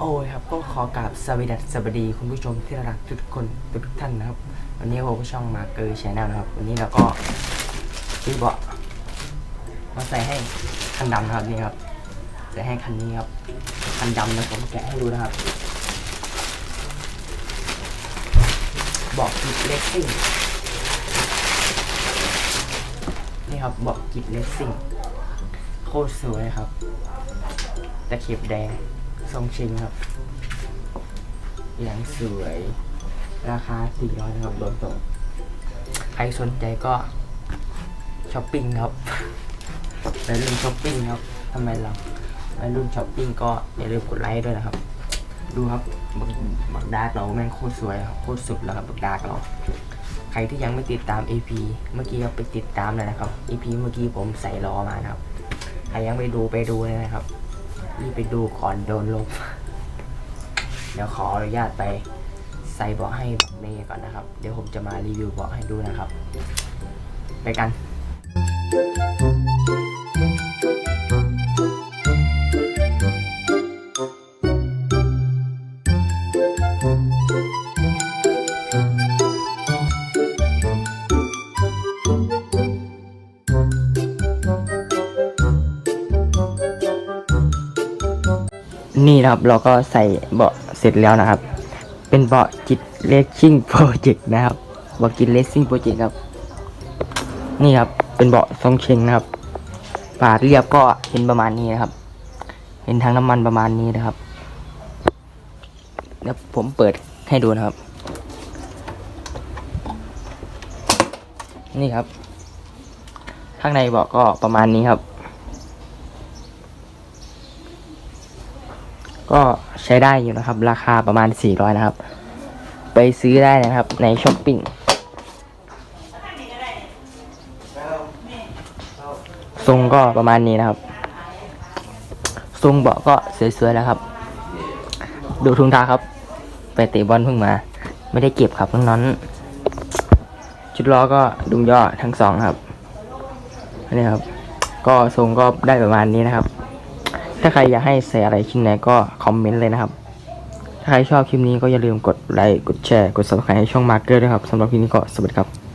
โอ้ยครับก็ขอกราบสวัสดีสวัสดีคุณผู้ชมที่รักทุกคนทุกท่านนะครับ วันนี้ผมก็ช่องมาเกอร์ชแนลนะครับ วันนี้เราก็ซื้อเบาะมาใส่ให้คันดำนะครับนี่ครับใส่ให้คันนี้ครับคันดำนะผมแกะให้ดูนะครับเบาะกิดเลสซิ่งนี่ครับเบาะกิดเลสซิ่งโคตรสวยครับตะเข็บแดง ทรงชิงครับอย่างสวย ราคา 400ครับรวมส่งใครสนใจก็ช้อปปิ้งครับอย่าลืมช้อปปิ้งครับทำไมเราไม่รุ่นช้อปปิ้งก็อย่าลืมกดไลค์ด้วยนะครับ ดูครับบักบักดาร์กเราแม่งโคตรสวยครับโคตรสุดแล้วครับบักดาร์กเรา ใครที่ยังไม่ติดตาม AP เมื่อกี้ก็ไปติดตามเลยนะครับ AP เมื่อกี้ผมใส่รอมานะครับใครยังไปดูไปดูเลยนะครับ รีบไปดูก่อนโดนลบเดี๋ยวขออนุญาตไปใส่เบาะให้เมย์ก่อนนะครับ เดี๋ยวผมจะมารีวิวเบาะให้ดูนะครับ ไปกัน นี่นะครับเราก็ใส่เบาะเสร็จแล้วนะครับ เป็นเบาะจิตเลสซิ่งโปรเจกต์นะครับเบาะจิตเลสซิ่งโปรเจกต์ครับ นี่ครับเป็นเบาะทรงเชงนะครับปาดเรียบก็เห็นประมาณนี้นะครับ เห็นทางน้ำมันประมาณนี้นะครับเดี๋ยวผมเปิดให้ดูนะครับ นี่ครับ ข้างในเบาะก็ประมาณนี้ครับ ก็ใช้ได้อยู่นะครับ ราคาประมาณ 400 นะครับ ไปซื้อได้นะครับในช้อปปิ้งทรงก็ประมาณนี้นะครับ ทรงเบาะก็สวยๆแล้วครับ ดูทุงท้าครับ ไปเตะบอลเพิ่งมา ไม่ได้เก็บครับทั้งนั้นชุดล้อก็ดุมย่อทั้งสองครับนี่ครับ ก็ทรงก็ได้ประมาณนี้นะครับ ถ้าใครอยากให้ใส่อะไรชิ้นไหนก็คอมเมนต์เลยนะครับ ถ้าใครชอบคลิปนี้ก็อย่าลืมกดไลค์ กดแชร์ กด subscribe ให้ช่องมาร์เกอร์ด้วยครับสำหรับคลิปนี้ก็สวัสดีครับ